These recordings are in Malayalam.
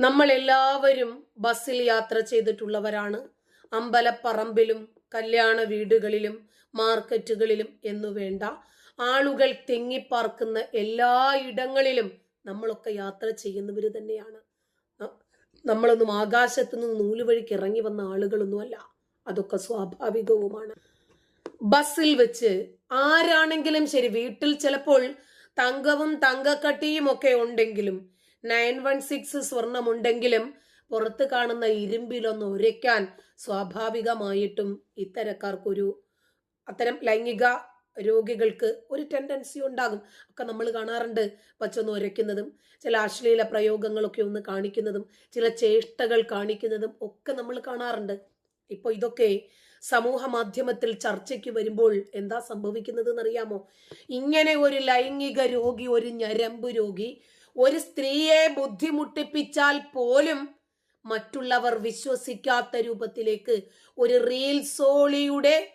നമ്മൾ എല്ലാവരും ബസ്സിൽ യാത്ര ചെയ്തിട്ടുള്ളവരാണ്. അമ്പലപ്പറമ്പിലും കല്യാണ വീടുകളിലും മാർക്കറ്റുകളിലും എന്നു വേണ്ട. ആളുകൾ തിങ്ങിപ്പാർക്കുന്ന എല്ലാ ഇടങ്ങളിലും നമ്മളൊക്കെ യാത്ര ചെയ്യുന്നവർ തന്നെയാണ്. നമ്മളൊന്നും ആകാശത്തു നിന്ന് നൂൽ വഴിക്ക് ഇറങ്ങി വന്ന ആളുകളൊന്നുമല്ല. അതൊക്കെ സ്വാഭാവികവുമാണ്. ബസ്സിൽ വെച്ച് ആരാണെങ്കിലും ശരി വീട്ടിൽ ചിലപ്പോൾ തങ്കവും തങ്കക്കട്ടിയും ഒക്കെ ഉണ്ടെങ്കിലും നയൻ വൺ സിക്സ് സ്വർണമുണ്ടെങ്കിലും പുറത്ത് കാണുന്ന ഇരുമ്പിലൊന്ന് ഉരയ്ക്കാൻ സ്വാഭാവികമായിട്ടും ഇത്തരക്കാർക്കൊരു അത്തരം ലൈംഗിക രോഗികൾക്ക് ഒരു ടെൻഡൻസി ഉണ്ടാകും. ഒക്കെ നമ്മൾ കാണാറുണ്ട് പച്ചൊന്ന് ഉരയ്ക്കുന്നതും ചില അശ്ലീല പ്രയോഗങ്ങളൊക്കെ ഒന്ന് കാണിക്കുന്നതും ചില ചേഷ്ടകൾ കാണിക്കുന്നതും ഒക്കെ നമ്മൾ കാണാറുണ്ട്. ഇപ്പോൾ ഇതൊക്കെ സമൂഹ മാധ്യമത്തിൽ ചർച്ചയ്ക്ക് വരുമ്പോൾ എന്താ സംഭവിക്കുന്നത് എന്നറിയാമോ ഇങ്ങനെ ഒരു ലൈംഗിക രോഗി ഒരു ഞരമ്പ് രോഗി ഒരു സ്ത്രീയെ ബുദ്ധിമുട്ടിപ്പിച്ചാൽ പോലും മറ്റുള്ളവർ വിശ്വസിക്കാത്ത രൂപത്തിലേക്ക് ഒരു റീൽസോളിയുടെ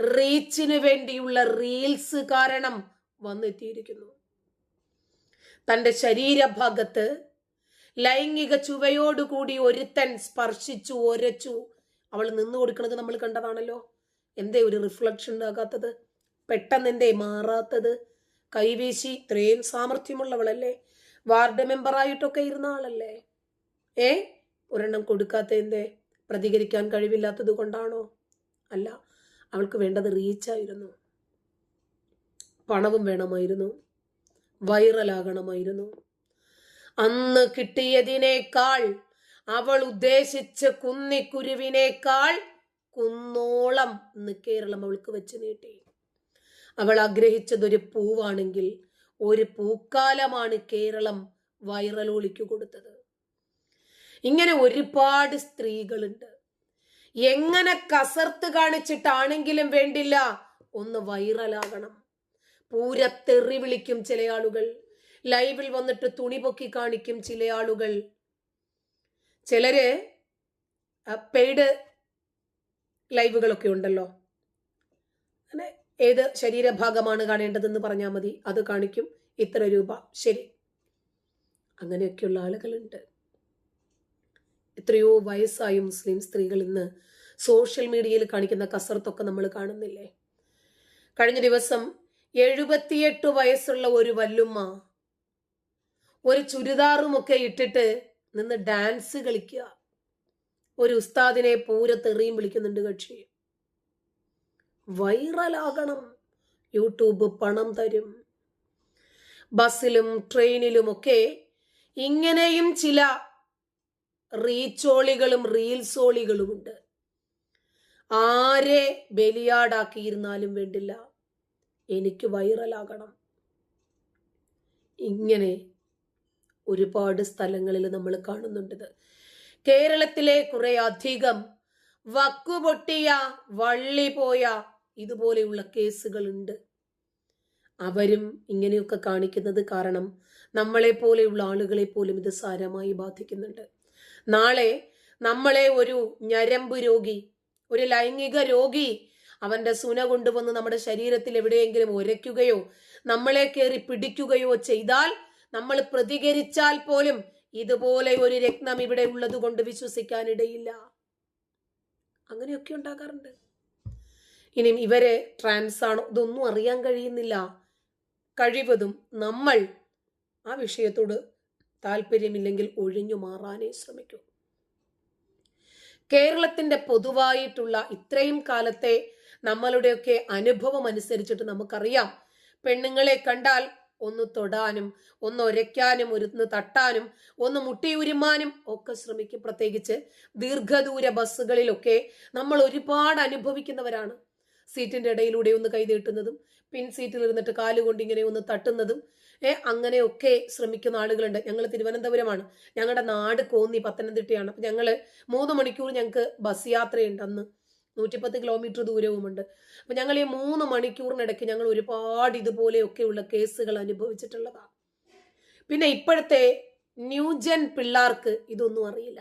റീച്ചിന് വേണ്ടിയുള്ള റീൽസ് കാരണം വന്നെത്തിയിരിക്കുന്നു. തന്റെ ശരീരഭാഗത്ത് ലൈംഗിക ചുവയോടുകൂടി ഒരുത്തൻ സ്പർശിച്ചു ഒരച്ചു. അവൾ നിന്നു കൊടുക്കുന്നത് നമ്മൾ കണ്ടതാണല്ലോ. എന്തേ ഒരു റിഫ്ലക്ഷൻ ഉണ്ടാകാത്തത്? പെട്ടെന്ന് എന്തേ മാറാത്തത്? കൈവീശി ഇത്രയും സാമർഥ്യമുള്ളവളല്ലേ? വാർഡ് മെമ്പറായിട്ടൊക്കെ ഇരുന്ന ആളല്ലേ? ഏ? ഒരെണ്ണം കൊടുക്കാത്ത എന്തേ? പ്രതികരിക്കാൻ കഴിവില്ലാത്തത് കൊണ്ടാണോ? അല്ല അവൾക്ക് വേണ്ടത് റീച്ചായിരുന്നു. പണവും വേണമായിരുന്നു. വൈറലാകണമായിരുന്നു. അന്ന് കിട്ടിയതിനേക്കാൾ അവൾ ഉദ്ദേശിച്ച കുന്നിക്കുരുവിനേക്കാൾ കുന്നോളം ഇന്ന് കേരളം അവൾക്ക് വെച്ച് നീട്ടി. അവൾ ആഗ്രഹിച്ചതൊരു പൂവാണെങ്കിൽ ഒരു പൂക്കാലമാണ് കേരളം വൈറലോളിക്ക് കൊടുത്തത്. ഇങ്ങനെ ഒരുപാട് സ്ത്രീകളുണ്ട്. എങ്ങനെ കസർത്ത് കാണിച്ചിട്ടാണെങ്കിലും വേണ്ടില്ല ഒന്ന് വൈറലാകണം. പൂരത്തെറി വിളിക്കും ചില ആളുകൾ. ലൈവിൽ വന്നിട്ട് തുണി പൊക്കി കാണിക്കും ചില ആളുകൾ. ചിലര് പെയ്ഡ് ലൈവുകളൊക്കെ ഉണ്ടല്ലോ. അങ്ങനെ ഏത് ശരീരഭാഗമാണ് കാണേണ്ടതെന്ന് പറഞ്ഞാൽ മതി. അത് കാണിക്കും. ഇത്ര രൂപ. ശരി. അങ്ങനെയൊക്കെയുള്ള ആളുകളുണ്ട്. എത്രയോ വയസ്സായ മുസ്ലിം സ്ത്രീകൾ ഇന്ന് സോഷ്യൽ മീഡിയയിൽ കാണിക്കുന്ന കസർത്തൊക്കെ നമ്മൾ കാണുന്നില്ലേ? കഴിഞ്ഞ ദിവസം എഴുപത്തിയെട്ട് വയസ്സുള്ള ഒരു വല്ലുമ്മ ഒരു ചുരിദാറുമൊക്കെ ഇട്ടിട്ട് നിന്ന് ഡാൻസ് കളിക്കുക. ഒരു ഉസ്താദിനെ പൂരത്തെറിയും വിളിക്കുന്നുണ്ട് കക്ഷി. വൈറലാകണം. യൂട്യൂബ് പണം തരും. ബസ്സിലും ട്രെയിനിലുമൊക്കെ ഇങ്ങനെയും ചില റീച്ചോളികളും റീൽസോളികളുമുണ്ട്. ആരെ ബലിയാടാക്കിയിരുന്നാലും വേണ്ടില്ല. എനിക്ക് വൈറലാകണം. ഇങ്ങനെ ഒരുപാട് സ്ഥലങ്ങളിൽ നമ്മൾ കാണുന്നുണ്ട് കേരളത്തിലെ കുറെ അധികം വക്കുപൊട്ടിയ വള്ളി പോയ ഇതുപോലെയുള്ള കേസുകളുണ്ട്. അവരും ഇങ്ങനെയൊക്കെ കാണിക്കുന്നത് കാരണം നമ്മളെ പോലെയുള്ള ആളുകളെ പോലും ഇത് സാരമായി ബാധിക്കുന്നുണ്ട്. നാളെ നമ്മളെ ഒരു ഞരമ്പ് രോഗി ഒരു ലൈംഗിക രോഗി അവന്റെ സുന കൊണ്ടുവന്ന് നമ്മുടെ ശരീരത്തിൽ എവിടെയെങ്കിലും ഉരയ്ക്കുകയോ നമ്മളെ കയറി പിടിക്കുകയോ ചെയ്താൽ നമ്മൾ പ്രതികരിച്ചാൽ പോലും ഇതുപോലെ ഒരു രത്നം ഇവിടെ ഉള്ളത് കൊണ്ട് വിശ്വസിക്കാനിടയില്ല. അങ്ങനെയൊക്കെ ഉണ്ടാകാറുണ്ട്. ഇനിയും ഇവരെ ട്രാൻസ് ആണോ? ഇതൊന്നും അറിയാൻ കഴിയുന്നില്ല. കഴിവതും നമ്മൾ ആ വിഷയത്തോട് താല്പര്യമില്ലെങ്കിൽ ഒഴിഞ്ഞു മാറാനേ ശ്രമിക്കൂ. കേരളത്തിന്റെ പൊതുവായിട്ടുള്ള ഇത്രയും കാലത്തെ നമ്മളുടെയൊക്കെ അനുഭവം അനുസരിച്ചിട്ട് നമുക്കറിയാം. പെണ്ണുങ്ങളെ കണ്ടാൽ ഒന്ന് തൊടാനും ഒന്ന് ഒരയ്ക്കാനും ഒന്ന് തട്ടാനും ഒന്ന് മുട്ടിയുരുമാനും ഒക്കെ ശ്രമിക്കും. പ്രത്യേകിച്ച് ദീർഘദൂര ബസ്സുകളിലൊക്കെ നമ്മൾ ഒരുപാട് അനുഭവിക്കുന്നവരാണ്. സീറ്റിന്റെ ഇടയിലൂടെ ഒന്ന് കൈ നീട്ടുന്നതും പിൻ സീറ്റിൽ ഇരുന്നിട്ട് കാലുകൊണ്ട് ഇങ്ങനെ ഒന്ന് തട്ടുന്നതും ഏ അങ്ങനെയൊക്കെ ശ്രമിക്കുന്ന ആളുകളുണ്ട്. ഞങ്ങൾ തിരുവനന്തപുരമാണ്. ഞങ്ങളുടെ നാട് കോന്നി പത്തനംതിട്ടയാണ്. അപ്പൊ ഞങ്ങൾ മൂന്ന് മണിക്കൂർ ഞങ്ങൾക്ക് ബസ് യാത്രയുണ്ട് അന്ന്. നൂറ്റിപ്പത്ത് കിലോമീറ്റർ ദൂരവുമുണ്ട്. അപ്പൊ ഞങ്ങൾ ഈ മൂന്ന് മണിക്കൂറിനിടയ്ക്ക് ഞങ്ങൾ ഒരുപാട് ഇതുപോലെയൊക്കെയുള്ള കേസുകൾ അനുഭവിച്ചിട്ടുള്ളതാണ് പിന്നെ ഇപ്പോഴത്തെ ന്യൂജൻ പിള്ളേർക്ക് ഇതൊന്നും അറിയില്ല.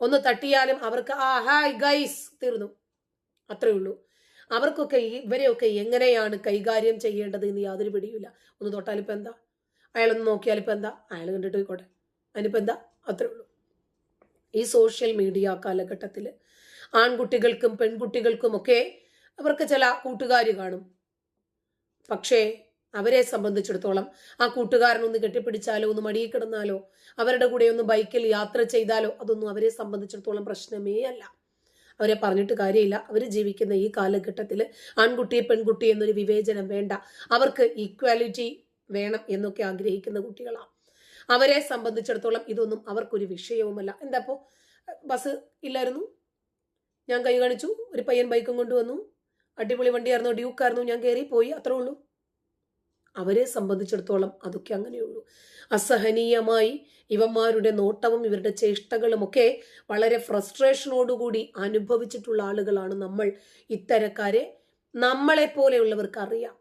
ഒന്ന് തട്ടിയാലും അവർക്ക് ആ ഹായ് ഗൈസ് തീർന്നു. അത്രേ ഉള്ളൂ. അവർക്കൊക്കെ ഇവരെയൊക്കെ എങ്ങനെയാണ് കൈകാര്യം ചെയ്യേണ്ടത് എന്ന് യാതൊരു പിടിയില്ല ഒന്ന് തൊട്ടാൽ തൊട്ടാലിപ്പോൾ എന്താ? അയാളൊന്ന് നോക്കിയാൽ ഇപ്പം എന്താ? അയാൾ കണ്ടിട്ട് പോയിക്കോട്ടെ. അതിനിപ്പോൾ എന്താ? അത്രേ ഉള്ളൂ. ഈ സോഷ്യൽ മീഡിയ കാലഘട്ടത്തിൽ ആൺകുട്ടികൾക്കും പെൺകുട്ടികൾക്കും ഒക്കെ അവർക്ക് ചില കൂട്ടുകാർ കാണും. പക്ഷേ അവരെ സംബന്ധിച്ചിടത്തോളം ആ കൂട്ടുകാരനൊന്ന് കെട്ടിപ്പിടിച്ചാലോ ഒന്ന് മടിയിൽ കിടന്നാലോ അവരുടെ കൂടെ ഒന്ന് ബൈക്കിൽ യാത്ര ചെയ്താലോ അതൊന്നും അവരെ സംബന്ധിച്ചിടത്തോളം പ്രശ്നമേ അല്ല. അവരെ പറഞ്ഞിട്ട് കാര്യമില്ല. അവർ ജീവിക്കുന്ന ഈ കാലഘട്ടത്തിൽ ആൺകുട്ടി പെൺകുട്ടി എന്നൊരു വിവേചനം വേണ്ട. അവർക്ക് ഈക്വാലിറ്റി വേണം എന്നൊക്കെ ആഗ്രഹിക്കുന്ന കുട്ടികളാണ് അവരെ സംബന്ധിച്ചിടത്തോളം ഇതൊന്നും അവർക്കൊരു വിഷയവുമല്ല. എന്താപ്പോ ബസ് ഇല്ലായിരുന്നു? ഞാൻ കൈ കാണിച്ചു. ഒരു പയ്യൻ ബൈക്കും കൊണ്ടുവന്നു. അടിപൊളി വണ്ടിയായിരുന്നു. ഡ്യൂക്കായിരുന്നു. ഞാൻ കയറി പോയി അത്രേ ഉള്ളൂ. അവരെ സംബന്ധിച്ചിടത്തോളം അതൊക്കെ അങ്ങനെയുള്ളൂ. അസഹനീയമായി ഇവന്മാരുടെ നോട്ടവും ഇവരുടെ ചേഷ്ടകളും ഒക്കെ വളരെ ഫ്രസ്ട്രേഷനോടുകൂടി അനുഭവിച്ചിട്ടുള്ള ആളുകളാണ് നമ്മൾ. ഇത്തരക്കാരെ നമ്മളെ പോലെയുള്ളവർക്ക് അറിയാം.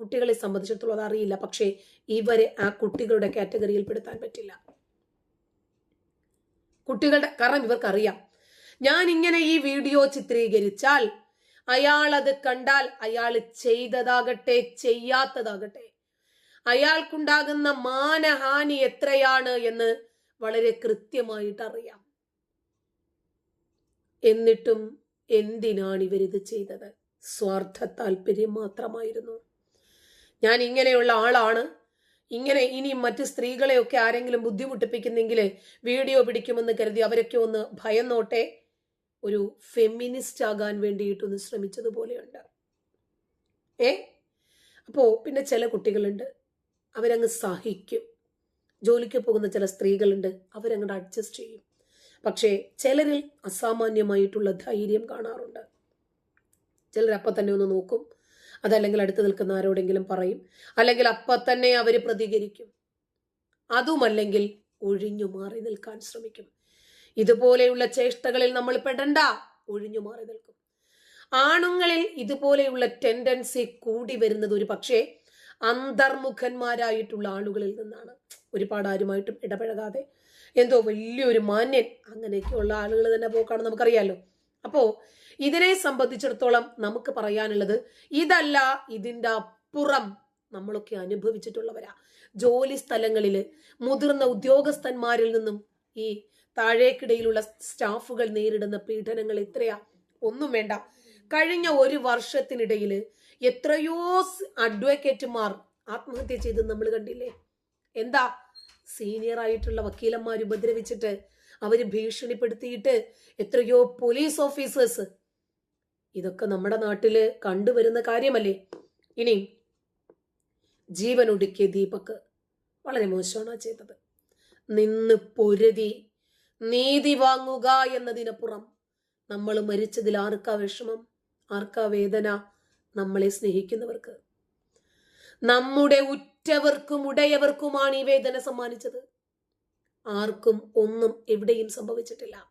കുട്ടികളെ സംബന്ധിച്ചിടത്തോളം അറിയില്ല. പക്ഷേ ഇവരെ ആ കുട്ടികളുടെ കാറ്റഗറിയിൽ പെടുത്താൻ പറ്റില്ല. കുട്ടികളുടെ കാരണം ഇവർക്കറിയാം. ഞാൻ ഇങ്ങനെ ഈ വീഡിയോ ചിത്രീകരിച്ചാൽ അയാൾ അത് കണ്ടാൽ അയാൾ ചെയ്തതാകട്ടെ ചെയ്യാത്തതാകട്ടെ. അയാൾക്കുണ്ടാകുന്ന മാനഹാനി എത്രയാണ് എന്ന് വളരെ കൃത്യമായിട്ട് അറിയാം എന്നിട്ടും എന്തിനാണ് ഇവരിത് ചെയ്തത്? സ്വാർത്ഥ താല്പര്യം മാത്രമായിരുന്നു. ഞാൻ ഇങ്ങനെയുള്ള ആളാണ്. ഇങ്ങനെ ഇനി മറ്റ് സ്ത്രീകളെയൊക്കെ ആരെങ്കിലും ബുദ്ധിമുട്ടിപ്പിക്കുന്നെങ്കിൽ വീഡിയോ പിടിക്കുമെന്ന് കരുതി അവരൊക്കെ ഒന്ന് ഭയന്നോട്ടെ. ഒരു ഫെമിനിസ്റ്റ് ആകാൻ വേണ്ടിയിട്ടൊന്ന് ശ്രമിച്ചതുപോലെയുണ്ട്. ഏ? അപ്പോൾ പിന്നെ ചില കുട്ടികളുണ്ട് അവരങ്ങ് സഹിക്കും. ജോലിക്ക് പോകുന്ന ചില സ്ത്രീകളുണ്ട് അവരങ്ങോട്ട് അഡ്ജസ്റ്റ് ചെയ്യും. പക്ഷേ ചിലരിൽ അസാമാന്യമായിട്ടുള്ള ധൈര്യം കാണാറുണ്ട്. ചിലർ അപ്പം തന്നെ ഒന്ന് നോക്കും. അതല്ലെങ്കിൽ അടുത്ത് നിൽക്കുന്ന ആരോടെങ്കിലും പറയും. അല്ലെങ്കിൽ അപ്പം തന്നെ അവർ പ്രതികരിക്കും. അതുമല്ലെങ്കിൽ ഒഴിഞ്ഞു മാറി നിൽക്കാൻ ശ്രമിക്കും. ഇതുപോലെയുള്ള ചേഷ്ടകളിൽ നമ്മൾ പെടണ്ട ഒഴിഞ്ഞു മാറി നിൽക്കും. ആണുങ്ങളിൽ ഇതുപോലെയുള്ള ടെൻഡൻസി കൂടി വരുന്നത് ഒരു പക്ഷേ അന്തർമുഖന്മാരായിട്ടുള്ള ആളുകളിൽ നിന്നാണ്. ഒരുപാട് ആരുമായിട്ടും ഇടപഴകാതെ എന്തോ വലിയൊരു മാന്യൻ അങ്ങനെയൊക്കെയുള്ള ആളുകൾ തന്നെ പോക്കാണ് നമുക്കറിയാലോ. അപ്പോ ഇതിനെ സംബന്ധിച്ചിടത്തോളം നമുക്ക് പറയാനുള്ളത് ഇതല്ല ഇതിന്റെ അപ്പുറം നമ്മളൊക്കെ അനുഭവിച്ചിട്ടുള്ളവരാ. ജോലി സ്ഥലങ്ങളിൽ മുതിർന്ന ഉദ്യോഗസ്ഥന്മാരിൽ നിന്നും ഈ താഴേക്കിടയിലുള്ള സ്റ്റാഫുകൾ നേരിടുന്ന പീഡനങ്ങൾ എത്രയാ? ഒന്നും വേണ്ട. കഴിഞ്ഞ ഒരു വർഷത്തിനിടയിൽ എത്രയോ അഡ്വക്കേറ്റുമാർ ആത്മഹത്യ ചെയ്ത് നമ്മൾ കണ്ടില്ലേ? എന്താ? സീനിയർ ആയിട്ടുള്ള വക്കീലന്മാർ ഉപദ്രവിച്ചിട്ട് അവർ ഭീഷണിപ്പെടുത്തിയിട്ട് എത്രയോ പോലീസ് ഓഫീസേഴ്സ്. ഇതൊക്കെ നമ്മുടെ നാട്ടിൽ കണ്ടുവരുന്ന കാര്യമല്ലേ? ഇനി ജീവനൊടുക്കിയ ദീപക് വളരെ മോശമാണ് ചെയ്തത്. നിന്ന് പൊരുതി നീതി വാങ്ങുക എന്നതിനപ്പുറം നമ്മൾ മരിച്ചതിൽ ആർക്കാ വിഷമം? ആർക്കാ വേദന? നമ്മളെ സ്നേഹിക്കുന്നവർക്ക്. നമ്മുടെ ഉറ്റവർക്കും ഉടയവർക്കുമാണ് ഈ വേദന സമ്മാനിച്ചത്. ആർക്കും ഒന്നും എവിടെയും സംഭവിച്ചിട്ടില്ല.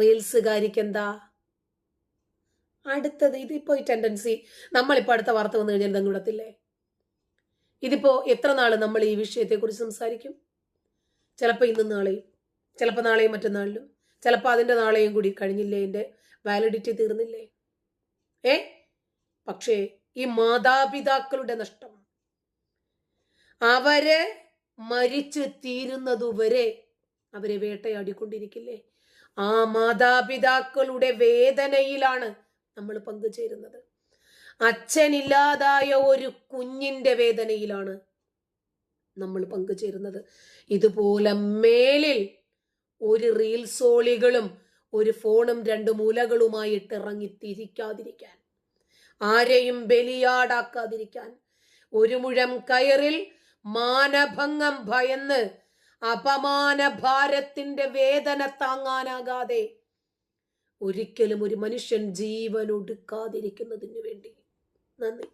റീൽസുകാരിക്ക് എന്താ? അടുത്തത് ഇതിപ്പോ ഈ ടെൻഡൻസി നമ്മളിപ്പോ അടുത്ത വാർത്ത വന്നു കഴിഞ്ഞാൽ തങ്ങിടത്തില്ലേ ഇതിപ്പോ എത്ര നാൾ നമ്മൾ ഈ വിഷയത്തെക്കുറിച്ച് സംസാരിക്കും? ചിലപ്പോ ഇന്നും നാളെയും. ചിലപ്പോൾ നാളെയും മറ്റന്നാളിലും. ചിലപ്പോൾ അതിന്റെ നാളെയും കൂടി കഴിഞ്ഞില്ലേ എന്റെ വാലിഡിറ്റി തീർന്നില്ലേ? ഏ? പക്ഷേ ഈ മാതാപിതാക്കളുടെ നഷ്ടം. അവരെ മരിച്ച് തീരുന്നതുവരെ അവരെ വേട്ടയാടിക്കൊണ്ടിരിക്കില്ലേ? ആ മാതാപിതാക്കളുടെ വേദനയിലാണ് നമ്മൾ പങ്കുചേരുന്നത്. അച്ഛനില്ലാതായ ഒരു കുഞ്ഞിന്റെ വേദനയിലാണ് നമ്മൾ പങ്കുചേരുന്നത്. ഇതുപോലെ മേലിൽ ഒരു റീൽസോളികളും ഒരു ഫോണും രണ്ട് മൂലകളുമായിട്ട് ഇറങ്ങി തിരിക്കാതിരിക്കാൻ ആരെയും ബലിയാടാക്കാതിരിക്കാൻ. ഒരു മുഴം കയറിൽ മാനഭംഗം ഭയന്ന് അപമാന ഭാരത്തിന്റെ വേദന താങ്ങാനാകാതെ ഒരിക്കലും ഒരു മനുഷ്യൻ ജീവൻ ഒടുക്കാതിരിക്കുന്നതിന് വേണ്ടി. നന്ദി.